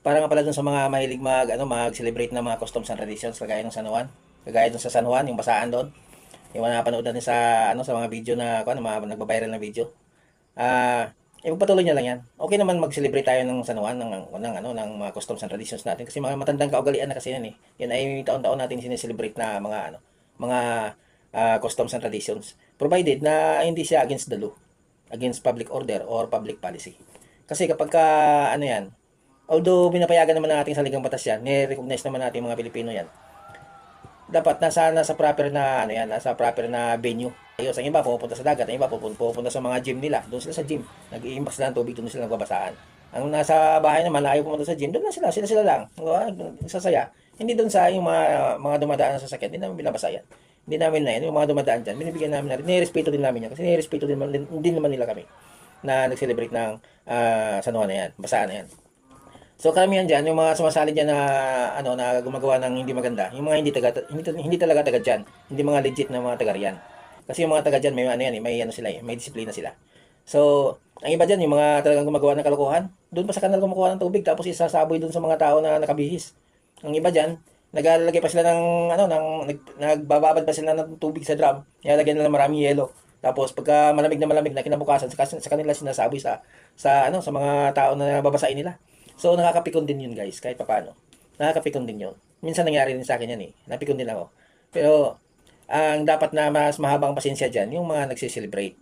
Para nga pala dun sa mga mahilig mag, ano, mag-celebrate ng mga customs and traditions, kagaya ng San Juan. Kagaya dun sa San Juan, yung basaan doon. Yung mga napanood natin sa, ano, sa mga video na, ano, mga nagbabiral na video. Ah, ipagpatuloy niya lang yan. Okay naman mag-celebrate tayo ng San Juan, ng, ng, ano, ng mga customs and traditions natin. Kasi mga matandang kaugalian na kasi yan eh. Yan ay taon-taon natin sineselebrate na mga, ano, mga ah, customs and traditions. Provided na hindi siya against the law, against public order or public policy. Kasi kapag ka, ano yan, although binapayagan naman natin sa ligang batas yan, ni-recognize naman natin mga Pilipino yan, dapat nasa nasa proper na ano yan, nasa proper na venue. Ayos, ang iba pupunta sa dagat, ang iba pupunta, pupunta sa mga gym nila. Doon sila sa gym. Nag-iimbak sila ng tubig, doon sila nagbabasaan. Ang nasa bahay naman, ayaw pumunta sa gym, doon na sila, sila sila lang. Sasaya. Hindi doon sa yung mga, mga dumadaan sa sasakyan, hindi namin binabasa yan. Hindi namin na yan, yung mga dumadaan dyan, binibigyan namin na rin. Nirespeto din namin yan, kasi nirespeto din, naman- din naman nila kami na nag-celebrate ng uh, San Juan na yan, basaan na yan. So karamihan diyan yung mga sumasali diyan na ano na gumagawa ng hindi maganda, yung mga hindi taga hindi, hindi talaga taga diyan, hindi mga legit na mga taga riyan. Kasi yung mga taga diyan may ano yan, eh, may ano sila, eh, may disiplina sila. So, ang iba diyan yung mga talagang gumagawa ng kalokohan, doon pa sa kanal kumukuha ng tubig tapos isasaboy doon sa mga tao na nakabihis. Ang iba diyan, naglalagay pa sila ng ano ng nag, nagbababad pa sila ng tubig sa drum. Nilalagyan nila maraming yelo. Tapos pagka malamig na malamig na kinabukasan sa, sa kanila sinasaboy sa sa ano sa mga tao na babasain nila. So nakakapikon din yun guys, kahit papaano. Nakakapikon din yun. Minsan nangyari din sa akin yan eh. Napikon din ako. Pero ang dapat na mas mahabang pasensya dyan, yung mga nagsiselebrate.